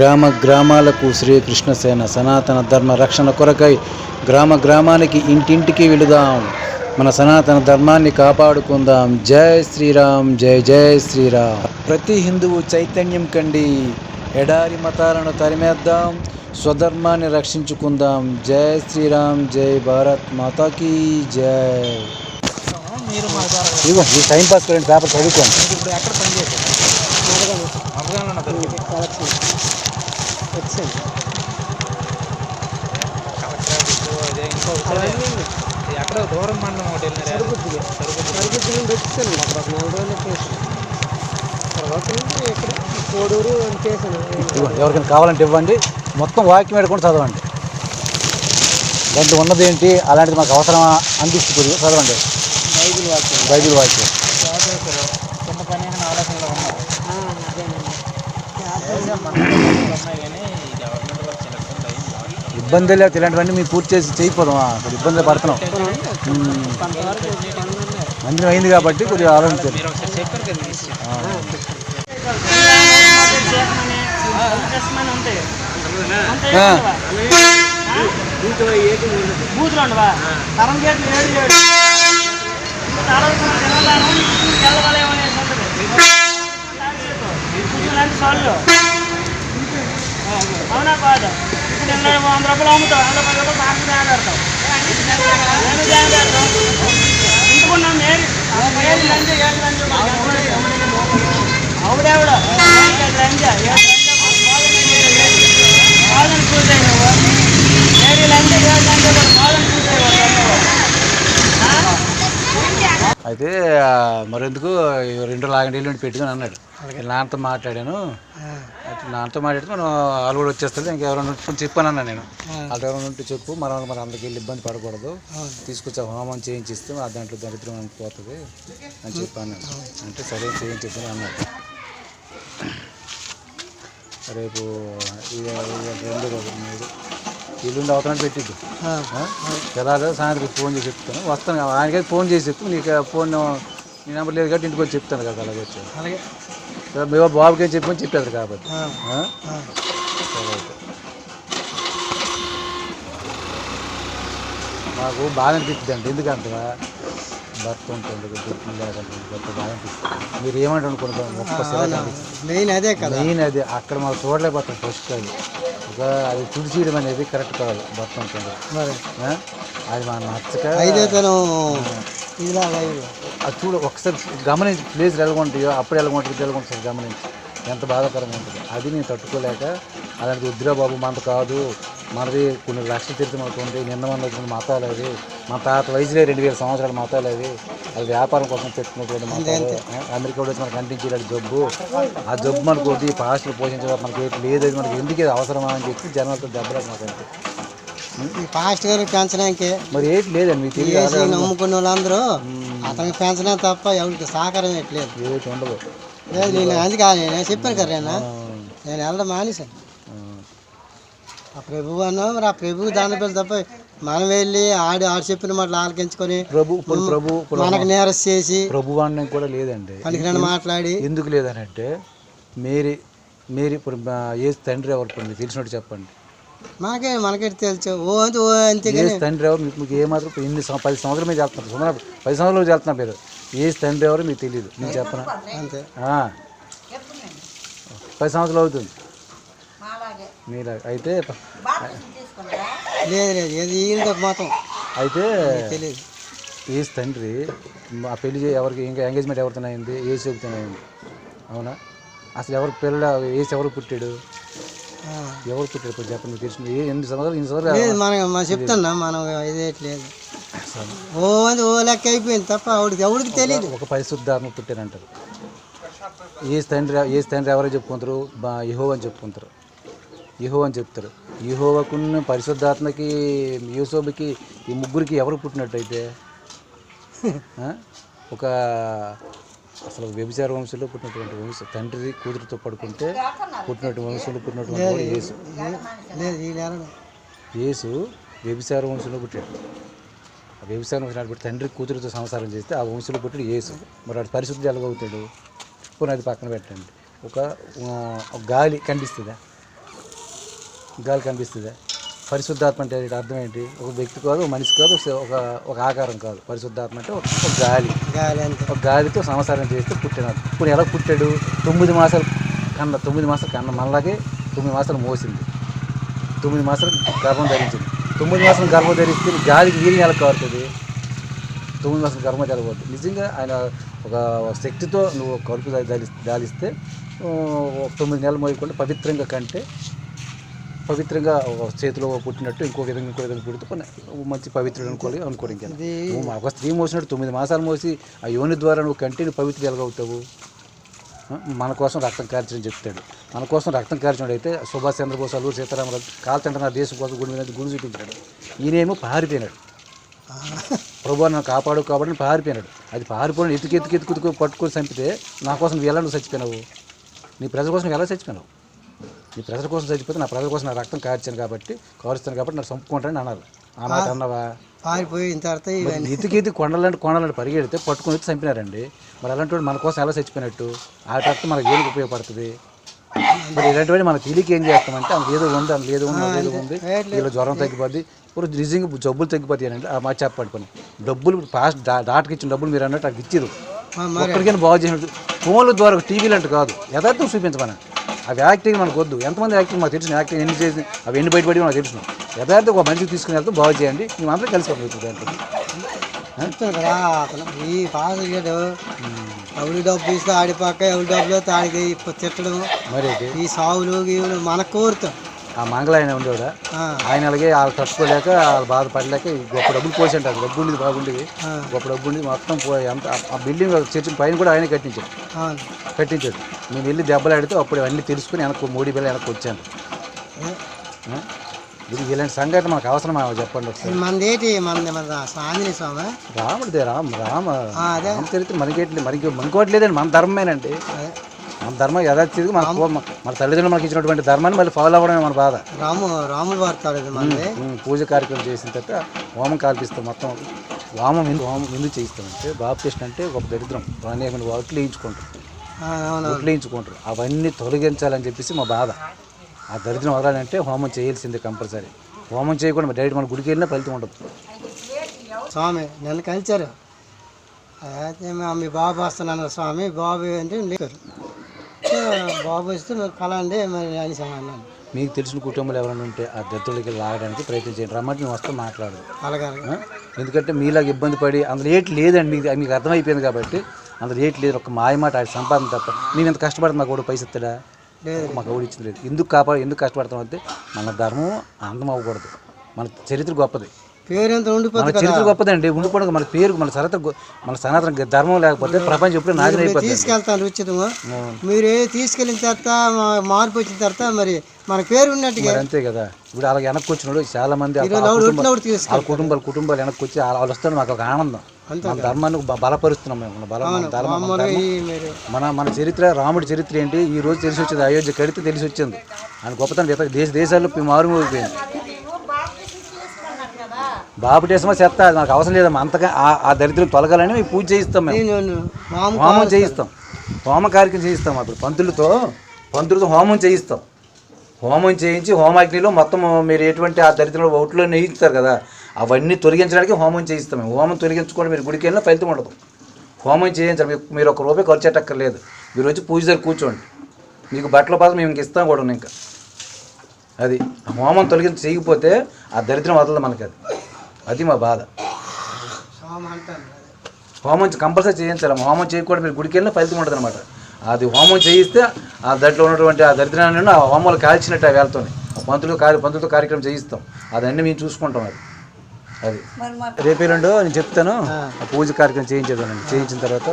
గ్రామ గ్రామాలకు శ్రీకృష్ణ సేన సనాతన ధర్మ రక్షణ కొరకై గ్రామ గ్రామానికి ఇంటింటికి వెళుదాం. మన సనాతన ధర్మాన్ని కాపాడుకుందాం. జై శ్రీరామ్ జై జై శ్రీరామ్. ప్రతి హిందువు చైతన్యం కండి. ఎడారి మతాలను తరిమేద్దాం. స్వధర్మాన్ని రక్షించుకుందాం. జై శ్రీరామ్ జై భారత్ మాతాకి జై. టైం పాస్ పేపర్ చదువుకోండి మీరు ఇప్పుడు ఎక్కడ పని చేశారు అఫ్ఘాన్లో దొరికింది కలెక్షన్ వచ్చింది ఇంకో ఎక్కడ దూరం మండలం ఒకటి వెళ్ళినారు సరుకుద్దిగా సరుకుద్ది నుండి వచ్చేసాను అక్కడ ఒక నెల రోజులు చేశాను తర్వాత నుండి ఇక్కడ కోడూరు అని చేశాను ఎవరికైనా కావాలంటే ఇవ్వండి. మొత్తం వాక్యం మీద కూడా చదవండి. దాంట్లో ఉన్నది ఏంటి? అలాంటిది మాకు అవసరమా? అనిపిస్తుంది చదవండి. బైబిల్ వాక్యం. బైబిల్ వాక్యం చేశారు చిన్న పని అని ఆలోచనలో ఉన్నారు ఆ, అదేనండి చేసాం మన ఆలోచనలు ఉన్నాయి కానీ ఈ గవర్నమెంట్ వాళ్ళు చాలా ఇబ్బంది లేదు ఇలాంటివన్నీ మీరు పూర్తి చేసి చేయకపోదాం అక్కడ ఇబ్బంది పడుతున్నాం. మందిరం అయింది కాబట్టి కొద్దిగా ఆలోచించాలి మీరు ఒకసారి చెప్పారు కదా ఈ విషయం ఆ, బూతులు ఉండవా? తరం గేట్లు ఏడు ఏడు అవునా కాదు ఇప్పుడు ఎన్నో వంద రూపాయలు అమ్ముతావు వంద పది రూపాయలు పార్టీ బ్యాగ్ ఆడతావు నేను బ్యాగ్ ఆడతాం ఇంటుకున్నాం మేరీ మేరీ లంచ్ ఏడు లంచ్ అవుడేవిడ లంచ్ ఏడు కాదని చూసాయి నువ్వు మేరీ లంచ్ ఏడు లంచ్ కూడా కాదని చూసాయి అయితే మరెందుకు రెండు లాగండి ఎల్లుండి పెట్టుకుని అన్నాడు. నాన్నతో మాట్లాడాను. నాన్నతో మాట్లాడితే మనం వాళ్ళు కూడా వచ్చేస్తుంది ఇంకెవరైనా ఉంటే కొంచెం చెప్పాను అన్నా నేను. వాళ్ళు ఎవరైనా ఉంటే చెప్పు. మనం మరి అందరికి వెళ్ళి ఇబ్బంది పడకూడదు. తీసుకొచ్చి హోమం చేయించిస్తే ఆ దాంట్లో దరిద్రం మనకి పోతుంది అని చెప్పాను. అంటే సరే చేయించిద్దాం అన్నాడు. రేపు రెండు ఎల్లుండి అవతలని పెట్టిద్దు. తెల్లారి సాయంత్రం ఫోన్ చేసి చెప్తాను. వస్తాను ఆయనకైతే ఫోన్ చేసి చెప్తాను నీకు ఫోన్ నీ నెంబర్ లేదు కాబట్టి ఇంటికి వచ్చి చెప్తాను కదా అలాగే వచ్చి. అలాగే. మీ బాబుకి ఏం చెప్పని చెప్పేది కాబట్టి. మాకు బాగా అనిపిస్తుంది అండి ఎందుకంటే భర్త ఉంటుంది దుఃఖం లేదంటే భర్త బాగా అనిపిస్తుంది. మీరు ఏమంటారు ఒక్కసారి మెయిన్ అదే కదా. మెయిన్ అది. అక్కడ మాకు చూడలేకపోతాం ఫస్ట్ అది. ఒక అది తుడిచేయడం అనేది కరెక్ట్ కాదు భర్త ఉంటుంది? అది మన నచ్చక అయితే తను. అది చూడు ఒకసారి గమనించి ప్లేస్ ఎలాగుంటాయో అప్పుడు ఎలాగుంటుంది ఎలాగుంటుంది గమనించి. ఎంత బాధాకరంగా ఉంటుంది. అది నేను తట్టుకోలేక అలాంటి వద్దురా బాబు మనది కాదు. మనది కొన్ని లక్షల చరిత్ర మనకు ఉంది. నిన్న మన వచ్చిన మతాలు అది మన తాత వయసులో రెండు వేల సంవత్సరాల మతాలు అది అది వ్యాపారం కోసం పెట్టుకున్నటువంటి మతాలు. అమెరికా వచ్చి మనకు అంటించేలాంటి జబ్బు. ఆ జబ్బు మనకు వద్దు. పాస్టులు పోషించడం మనకి లేదు. అది మనకి ఎందుకు ఇది అవసరమా అని చెప్పి జనాలతో ఈ ఫాస్ట్ గారు పెంచడానికి మరి ఏంటి లేదండి మీకు తెలియదు. నమ్ముకున్న వాళ్ళందరూ అతనికి పెంచడం తప్ప ఎవరికి సహకారం ఎట్లేదు ఏటి ఉండదు. లేదు నేను అందుకే నేను చెప్పాను కదా నేను నేను వెళ్ళడం మానేశాను. ఆ, ప్రభు అన్నా మరి ఆ ప్రభువు దాని పేరు తప్ప మనం వెళ్ళి ఆడి ఆడు చెప్పిన మాటలు ఆలకించుకొని ప్రభు ప్రభు మనకు నేరస్ చేసి ప్రభువాన్ని కూడా లేదండి. పనికిరని మాట్లాడి ఎందుకు లేదనంటే మేరీ మేరీ ఇప్పుడు ఏ తండ్రి ఎవరు ఇప్పుడు మీకు తెలిసినట్టు చెప్పండి. మనకే మనకే తెలుసు? ఓ అంతే ఓ అంతే తండ్రి ఎవరు? మీకు మీకు ఏమాత్రం ఎన్ని సం- పది సంవత్సరాలు మీరు చెప్తున్నారు సుమారు పది సంవత్సరాలు చెప్తున్నారు మీరు. ఏ తండ్రి ఎవరు? మీకు తెలియదు నేను చెప్పనా? అంతే. ఆ. పది సంవత్సరాలు అవుతుంది. మీరు అయితే లేదు లేదు. ఏది మొత్తం అయితే తెలియదు ఏ తండ్రి ఆ పెళ్ళి చే- ఎవరికి ఇంకా ఎంగేజ్మెంట్ ఎవరితో అయింది ఏ చెబుతో అయింది అవునా? అసలు ఎవరికి పిల్లలు ఏసి ఎవరు పుట్టాడు. ఎవరు కొంచెం చెప్పండి మీకు ఎన్ని సంవత్సరాలు ఎన్ని సంవత్సరాలు మనం మనం చెప్తున్నా మనం ఇదేట్లేదు ఓ అది ఓ లెక్క అయిపోయింది తప్ప ఆవిడకి ఎవరికి తెలియదు ఒక పరిశుద్ధాత్మ పుట్టారంటారు. ఏ తండ్రి ఏ తండ్రి ఎవరో చెప్పుకుంటారు బా యహో అని చెప్పుకుంటారు. యహో అని చెప్తారు. యహోవకున్న పరిశుద్ధాత్మకి యూసోబుకి ఈ ముగ్గురికి ఎవరు పుట్టినట్టయితే? ఒక అసలు వ్యభిచార వంశంలో పుట్టినటువంటి వంశం తండ్రి కూతురుతో పడుకుంటే పుట్టినటువంటి వంశంలో పుట్టినటువంటి యేసు. యేసు వ్యభిచార వంశంలో పుట్టాడు. ఆ వ్యభిచార వంశం పుట్టి తండ్రి కూతురుతో సంసారం చేస్తే ఆ వంశంలో పుట్టాడు యేసు. మరి వాడు పరిశుద్ధి ఎలాగవుతాడు పోనీ అది పక్కన పెట్టండి. ఒక గాలి కనిపిస్తుందా గాలి కనిపిస్తుంది పరిశుద్ధాత్మ అంటే? అర్థం ఏంటి? ఒక వ్యక్తి కాదు ఒక మనిషి కాదు ఒక- ఒక ఆకారం కాదు. పరిశుద్ధాత్మ అంటే ఒక గాలి. గాలి ఒక గాలితో సంసారం చేస్తే పుట్టినాడు. ఇప్పుడు ఎలా పుట్టాడు? తొమ్మిది మాసాలు కన్న తొమ్మిది మాసాలు కన్న మనలాగే తొమ్మిది మాసాలు మోసింది. తొమ్మిది మాసాలు గర్భం ధరించింది. తొమ్మిది మాసాలు గర్భం ధరిస్తే గాలికి వీరిని ఎలా కారుతుంది? తొమ్మిది మాసాలు గర్భం జరగబోతుంది నిజంగా ఆయన ఒక శక్తితో నువ్వు కడుపు దాలిస్తే తొమ్మిది నెలలు మోయకుండా పవిత్రంగా కంటే పవిత్రంగా ఒక చేతిలో పుట్టినట్టు ఇంకో విధంగా ఇంకో విధంగా పుడితే మంచి పవిత్రుడు అనుకోవాలి అనుకోరు ఇంకా. ఒక స్త్రీ మోసినట్టు తొమ్మిది మాసాలు మోసి ఆ యోని ద్వారా నువ్వు కంటిన్యూ పవిత్ర ఎలాగవుతావు. మన కోసం రక్తం కార్చని చెప్తాడు. మన కోసం రక్తం కార్చినాడు అయితే సుభాష్ చంద్రబోస్ అల్లూరు సీతారామరాజు కాల్తంటే నా దేశం కోసం గుడి మీద గుడి చూపించాడు. ఈయనేమో పారిపోయినాడు. ప్రభు నన్ను కాపాడు కాబట్టి పారిపోయినాడు. అది పారిపోయిన ఎత్తుకు ఎత్తుకు ఎత్తుకు ఎత్తుకు పట్టుకొని చంపితే నా కోసం ఎలా నువ్వు చచ్చిపోయినావు? నీ ప్రజల కోసం ఎలా చచ్చిపోయినావు? నీ ప్రజల కోసం చచ్చిపోతే నా ప్రజల కోసం నా రక్తం కార్చాను కాబట్టి కారుస్తాను కాబట్టి నన్ను చంపుకుంటానని అన్నారు. ఆ మాట అన్నావా? పారిపోయిన తర్వాత ఎత్తుకి ఎత్తుకు కొండలంటే కొండలంటే పరిగెడితే పట్టుకొని వచ్చి చంపినారండి. మరి అలాంటి వాడు మన కోసం ఎలా చచ్చిపోయినట్టు? ఆ రక్తం మనకి ఏది ఉపయోగపడుతుంది? మరి ఇలాంటివన్నీ మనకు తెలియక ఏం చేస్తామంటే అందులో ఏదో ఉంది అందులో ఏదో ఉంది ఏదో ఉంది. వీళ్ళు జ్వరం తగ్గిపోద్ది. ఇప్పుడు నిజంగా జబ్బులు తగ్గిపోతాయి ఆ మాట చెప్పండి పని. డబ్బులు పాస్ట్ డా డాక్టర్కి ఇచ్చిన డబ్బులు మీరు అన్నట్టు అక్కడికి ఇచ్చారు ఒక్కడికైనా బాగు చేసినట్టు. ఫోన్ల ద్వారా టీవీలు అంటే కాదు. యథార్థం చూపించమని అవి యాక్టింగ్ మనకు వద్దు. ఎంతమంది యాక్టింగ్ మాకు తెలిసిన యాక్టింగ్ ఎన్ని చేసి అవి ఎన్ని బయటపడి మనకు తెలుసు యథార్థం ఒక మనిషికి తీసుకుని వెళ్తే బాగు చేయండి. మేము అందరం కలిసి పడుతుంది దాంట్లో చెప్తాను కదా అతను ఈ గడు ఎవరి డబ్బు తీస్తే ఆడిపాక ఎవరి డబ్బులో తాడికి తిట్టడం మరి? ఈ సావులు గీవులు మన కోరుతాం ఆ మంగళ ఆయన ఉండేవాడా ఆయన అలాగే వాళ్ళు తట్టుకోలేక వాళ్ళు బాధపడలేక గొప్ప డబ్బులు పోసి డబ్బు ఉండేది బాగుండేది. గొప్ప డబ్బు ఉండేది మొత్తం పోయి అంత ఆ- బిల్డింగ్ చర్చి పైన కూడా ఆయనే కట్టించాడు. కట్టించాడు. మేము వెళ్ళి దెబ్బలాడితే అప్పుడు అన్నీ తెలుసుకుని వెనక్కి మూడు బిల్ల వెనక్కి వచ్చాను. ఇలాంటి సంఘటన మనకు అవసరమా చెప్పండి మనదేటి మన ఆంజనేయ స్వామి? రాముడిదే రామ రామ. చరిత్ర మనకేట్లేదు మనకి మనకోటి లేదండి మన ధర్మమేనండి. మన ధర్మం యథాచితిగా మన మన- మన తల్లిదండ్రులు మనకి ఇచ్చినటువంటి ధర్మాన్ని మళ్ళీ ఫాలో అవ్వడమే మన బాధ. రాము రాములు ఉమ్, పూజ కార్యక్రమం చేసిన తర్వాత హోమం కాల్పిస్తాం మొత్తం. వామం ఎందుకు హోమం ఎందుకు చేయిస్తామంటే బాప్టిస్ట్ అంటే ఒక దరిద్రం. అనేక మంది ఒట్లు వేయించుకుంటారు ఒట్లు వేయించుకుంటారు అవన్నీ తొలగించాలని చెప్పేసి మా బాధ. ఆ దరిద్రం వదలాలంటే హోమం చేయాల్సిందే కంపల్సరీ. హోమం చేయకుండా డైరెక్ట్ మన గుడికి వెళ్ళినా ఫలితం ఉండదు. స్వామి నన్ను కలిచారు అయితే మా- మీ బాబు వస్తున్నాను స్వామి. బాబు అంటే బాబు వస్తే మరి కలండి మరి అని అన్నాను మీకు తెలిసిన కుటుంబాలు ఎవరైనా ఉంటే ఆ దత్తులకి లాగడానికి ప్రయత్నం చేయండి. రమ్మంటే మేము వస్తాం మాట్లాడదు. అలాగే ఆ? ఎందుకంటే మీలాగా ఇబ్బంది పడి అందులో ఏటి లేదండి మీకు మీకు అర్థమైపోయింది కాబట్టి అందులో ఏటి లేదు ఒక మాయ మాట ఆడి సంపాదన తప్ప. నేను ఎంత కష్టపడుతున్నా కూడా పైసా ఇస్తాడా? లేదు. మాకు ఎవడు ఇచ్చింది లేదు. ఎందుకు కాపాడు ఎందుకు కష్టపడతాం అంటే మన ధర్మం అందం అవ్వకూడదు. మన చరిత్ర గొప్పది. పేరు ఎంత మన ఉండిపోతుంది కదా. చరిత్ర గొప్పదండి ఉండిపోవడం మన పేరు మన సరత మన సనాతన ధర్మం లేకపోతే ప్రపంచం ఎప్పుడూ నాశనం అయిపోతుంది తీసుకెళ్తాను ఉచితము. మీరు తీసుకెళ్ళిన తర్వాత మార్పు వచ్చిన తర్వాత మరి మన పేరు ఉన్నట్టుగా. అంతే కదా. ఇప్పుడు అలాగే వెనక్కి వచ్చినాడు చాలా మంది వాళ్ళ కుటుంబాలు కుటుంబాలు వెనక్కి వచ్చి వాళ్ళ- వస్తారు మాకు ఒక ఆనందం. మన ధర్మాన్ని బలపరుస్తున్నాం మేము. మన బలం మన చరిత్ర రాముడి చరిత్ర ఏంటి? ఈ రోజు తెలిసి వచ్చింది. అయోధ్య కడితే తెలిసి వచ్చింది. ఆయన గొప్పతనం దేశ దేశాల్లో మారుమోగిపోయింది. బాపుటేసమో చెత్త అది నాకు అవసరం లేదమ్మా. అంతగా ఆ- దరిద్రం తొలగాలని మేము పూజ చేయిస్తాం మేము. హోమం చేయిస్తాం. హోమ కార్యక్రమం చేయిస్తాం అప్పుడు. పంతులతో పంతులతో హోమం చేయిస్తాం. హోమం చేయించి హోమాగ్నిలో మొత్తం మీరు ఎటువంటి ఆ దరిద్రంలో ఒట్లో నెయ్యిస్తారు కదా అవన్నీ తొలగించడానికి హోమం చేయిస్తాం మేము. హోమం తొలగించుకోండి మీరు గుడికి వెళ్ళినా ఫలితం ఉండదు. హోమం చేయించాలి. మీకు మీరు ఒక రూపాయి ఖర్చు పెట్టక్కర్లేదు. మీరు వచ్చి పూజ దగ్గర కూర్చోండి. మీకు బట్టల పాసం మేము ఇంక ఇస్తాం కూడా ఇంకా. అది హోమం తొలగించి చేయకపోతే ఆ దరిద్రం వదలదు మనకి అది. అది మా బాధ. హోమం కంపల్సరీ చేయించాలి. హోమం చేయకూడదు. మీరు గుడికి వెళ్ళినా ఫలితం ఉంటుంది అనమాట అది హోమం చేయిస్తే ఆ దాంట్లో ఉన్నటువంటి ఆ దరిద్రాన్ని ఆ హోమాలు కాల్చినట్టు ఆ వేళతో ఆ పంతులు కార్య పంతులతో కార్యక్రమం చేయిస్తాం. అదన్నీ మేము చూసుకుంటాం అది. అది. రేపు ఎల్లుండో నేను చెప్తాను. ఆ. పూజ కార్యక్రమం చేయించేదానండి చేయించిన తర్వాత